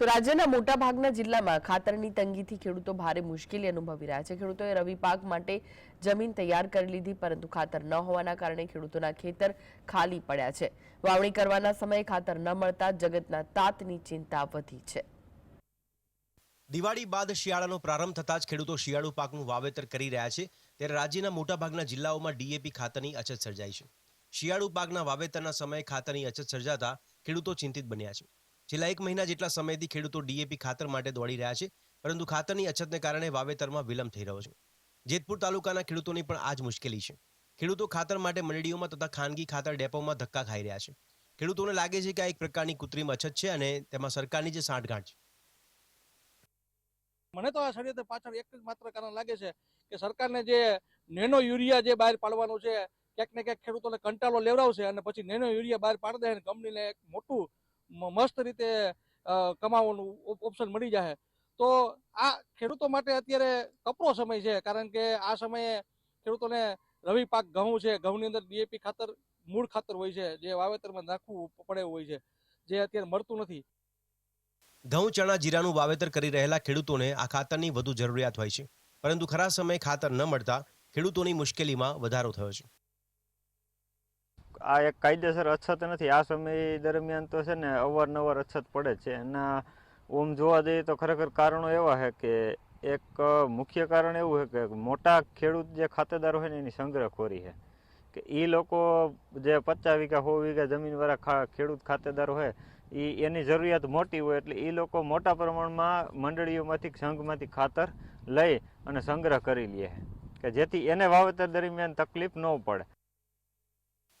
તો રાજ્યના મોટાભાગના જિલ્લામાં ખાતરની તંગીથી ખેડૂતો ભારે મુશ્કેલી અનુભવી રહ્યા છે. ખેડૂતોએ રવિ પાક માટે જમીન તૈયાર કરી લીધી, પરંતુ ખાતર ન હોવાના કારણે ખેડૂતોના ખેતર ખાલી પડ્યા છે. વાવણી કરવાના સમયે ખાતર ન મળતા જગતના તાતની ચિંતા વધી છે. દિવાળી બાદ શિયાળાનો પ્રારંભ થતાં જ ખેડૂતો શિયાળુ પાકનું વાવેતર કરી રહ્યા છે. ત્યારે રાજ્યના મોટાભાગના જિલ્લાઓમાં ડીએપી ખાતરની અછત સર્જાઈ છે. શિયાળુ પાકના વાવેતરના સમયે ખાતરની અછત સર્જાતા ખેડૂતો ચિંતિત બન્યા છે. છેલ્લા એક મહિના જેટલા સમયથી ખેડૂતો ડીએપી ખાતર માટે દોડી રહ્યા છે, પરંતુ ખાતરની અછતને કારણે વાવેતરમાં વિલંબ થઈ રહ્યો છે. જેતપુર તાલુકાના ખેડૂતોની પણ આ જ મુશ્કેલી છે. ખેડૂતો ખાતર માટે મંડળીઓમાં તથા ખાનગી ખાતર ડેપોમાં ધક્કા ખાઈ રહ્યા છે. ખેડૂતોને લાગે છે કે આ એક પ્રકારની કૃત્રિમ અછત છે અને તેમાં સરકારની જે સાંઠગાંઠ છે. મને તો આ ષડયંત્ર પાછળ એક જ માત્ર કારણ લાગે છે કે સરકારને જે નેનો યુરિયા જે બહાર પાડવાનું છે, ક્યાંક ને ક્યાંક ખેડૂતોને કંટાળો લેવડાવશે અને પછી નેનો યુરિયા બહાર પાડી દે અને કંપનીને એક મોટું મસ્ત રીતે કમાવાનું ઓપ્શન મળી જાય તો આ ખેડૂતો માટે અત્યારે કપરો સમય છે, કારણ કે આ સમયે ખેડૂતોને રવિ પાક ઘઉં છે, ઘઉંની અંદર ડીએપી ખાતર મૂળ ખાતર હોય છે, જે વાવેતરમાં નાખવું પડે હોય છે, જે અત્યારે મળતું નથી. ઘઉં, ચણા, જીરાનું વાવેતર કરી રહેલા ખેડૂતોને આ ખાતરની વધુ જરૂરિયાત હોય છે. પરંતુ ખરા સમયે ખાતર ન મળતા ખેડૂતોની મુશ્કેલીમાં વધારો થયો છે. આ એક કાયદેસર અછત નથી. આ સમય દરમિયાન તો છે ને અવારનવાર અછત પડે છે. એના ઓમ જોવા જઈએ તો ખરેખર કારણો એવા છે કે એક મુખ્ય કારણ એવું છે કે મોટા ખેડૂત જે ખાતેદાર હોય ને એની સંગ્રહખોરી છે. કે એ લોકો જે પચાસ વીઘા, સો વીઘા જમીનવાળા ખેડૂત ખાતેદાર હોય એ એની જરૂરિયાત મોટી હોય એટલે એ લોકો મોટા પ્રમાણમાં મંડળીઓમાંથી, સંઘમાંથી ખાતર લઈ અને સંગ્રહ કરી લે કે જેથી એને વાવેતર દરમિયાન તકલીફ ન પડે.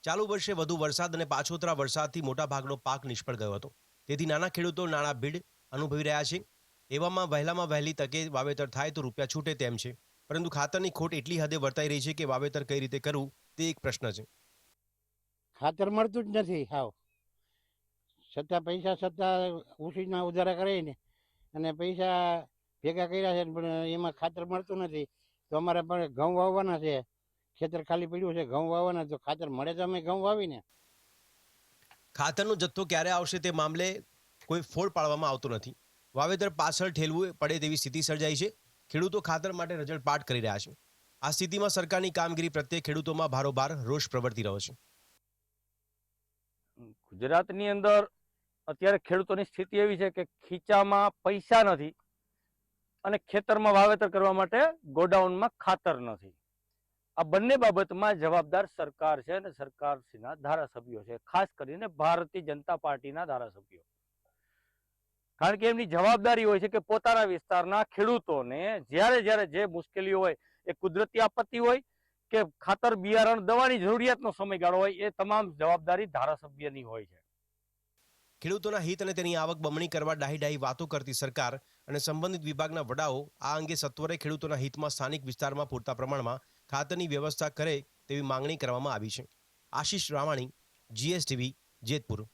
ચાલુ વર્ષે વધુ વરસાદ અને પાછોતરા વરસાદથી મોટાભાગનો પાક નિષ્ફળ ગયો હતો. તેથી નાના ખેડૂતો નાણાં ભીડ અનુભવી રહ્યા છે. એવામાં વહેલામાં વહેલી તકે વાવેતર થાય તો રૂપિયા છૂટે તેમ છે. પરંતુ ખાતરની ખોટ એટલી હદે વર્તાઈ રહી છે કે વાવેતર કઈ રીતે કરવું તે એક પ્રશ્ન છે. ખાતર મળતું જ નથી, હાવ. છતાં પૈસા છતાં ઉછીના ઉધારા ને, અને પૈસા ભેગા કર્યા છે પણ એમાં ખાતર મળતું નથી. તો અમારે પણ ઘઉં વાવવાના છે. ખેતર ખાલી પડ્યું છે ઘઉં વાવવાના તો ખાતર મળે તો અમે ઘઉં વાવીને. ખાતરનો જથ્થો ક્યારે આવશે તે મામલે કોઈ ફોડ પાડવામાં આવતો નથી. વાવેતર પાછળ ઠેલવું પડે તેવી સ્થિતિ સર્જાઈ છે. ખેડૂતો ખાતર માટે રજળપાટ કરી રહ્યા છે. આ સ્થિતિમાં સરકારની કામગીરી પ્રત્યે ખેડૂતોમાં ભારોભાર રોષ પ્રવર્તી રહ્યો છે. ગુજરાતની અંદર અત્યારે ખેડૂતોની સ્થિતિ એવી છે કે ખીચામાં પૈસા નથી અને ખેતરમાં વાવેતર કરવા માટે ગોડાઉનમાં ખાતર નથી. આ બંને બાબતમાં જવાબદાર સરકાર છે અને સરકારશ્રીના ધારાસભ્યો છે, ખાસ કરીને ભારતીય જનતા પાર્ટીના ધારાસભ્યો. કારણ કે એમની જવાબદારી હોય છે કે પોતાના વિસ્તારના ખેડૂતોને જ્યારે જ્યારે જે મુશ્કેલીઓ હોય, એ કુદરતી આપત્તિ હોય કે ખાતર, બિયારણ, દવાની જરૂરિયાતનો સમયગાળો હોય, એ તમામ જવાબદારી ધારાસભ્યની હોય છે. ખેડૂતોના હિત અને તેની આવક બમણી કરવા ડાહી ડાહી વાતો કરતી સરકાર અને સંબંધિત વિભાગના વડાઓ આ અંગે સત્વરે ખેડૂતોના હિતમાં સ્થાનિક વિસ્તારમાં પૂરતા પ્રમાણમાં ખાતરની વ્યવસ્થા કરે તેવી માંગણી કરવામાં આવી છે. આશીષ રામાણી જીએસટીવી જેતપુર.